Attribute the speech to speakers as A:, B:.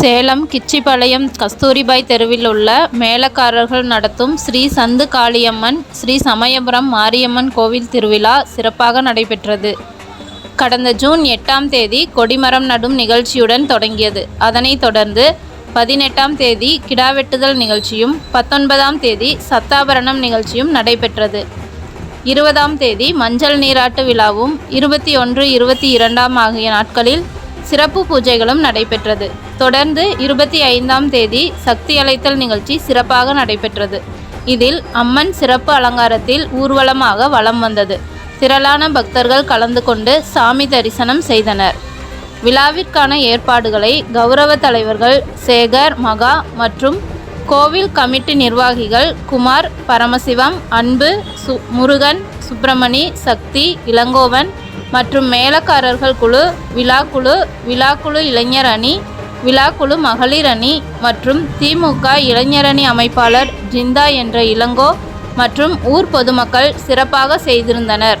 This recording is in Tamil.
A: சேலம் கிச்சிபாளையம் கஸ்தூரிபாய் தெருவில் உள்ள மேலக்காரர்கள் நடத்தும் ஸ்ரீ சந்து காளியம்மன் ஸ்ரீ சமயபுரம் மாரியம்மன் கோவில் திருவிழா சிறப்பாக நடைபெற்றது. கடந்த ஜூன் எட்டாம் தேதி கொடிமரம் நடும் நிகழ்ச்சியுடன் தொடங்கியது. அதனைத் தொடர்ந்து பதினெட்டாம் தேதி கிடாவெட்டுதல் நிகழ்ச்சியும் பத்தொன்பதாம் தேதி சத்தாபரணம் நிகழ்ச்சியும் நடைபெற்றது. இருபதாம் தேதி மஞ்சள் நீராட்டு விழாவும் இருபத்தி ஒன்று இருபத்தி இரண்டாம் ஆகிய நாட்களில் சிறப்பு பூஜைகளும் நடைபெற்றது. தொடர்ந்து இருபத்தி ஐந்தாம் தேதி சக்தி அழைத்தல் நிகழ்ச்சி சிறப்பாக நடைபெற்றது. இதில் அம்மன் சிறப்பு அலங்காரத்தில் ஊர்வலமாக வலம் வந்தது. திரளான பக்தர்கள் கலந்து கொண்டு சாமி தரிசனம் செய்தனர். விழாவிற்கான ஏற்பாடுகளை கௌரவ தலைவர்கள் சேகர் மகா மற்றும் கோவில் கமிட்டி நிர்வாகிகள் குமார் பரமசிவம் அன்பு சு முருகன் சுப்பிரமணி சக்தி இளங்கோவன் மற்றும் மேலக்காரர்கள் குழு விழாக்குழு விழாக்குழு இளைஞர் அணி விழாக்குழு மகளிர் அணி மற்றும் திமுக இளைஞரணி அமைப்பாளர் ஜிந்தா என்ற இளங்கோ மற்றும் ஊர் பொதுமக்கள் சிறப்பாக செய்திருந்தனர்.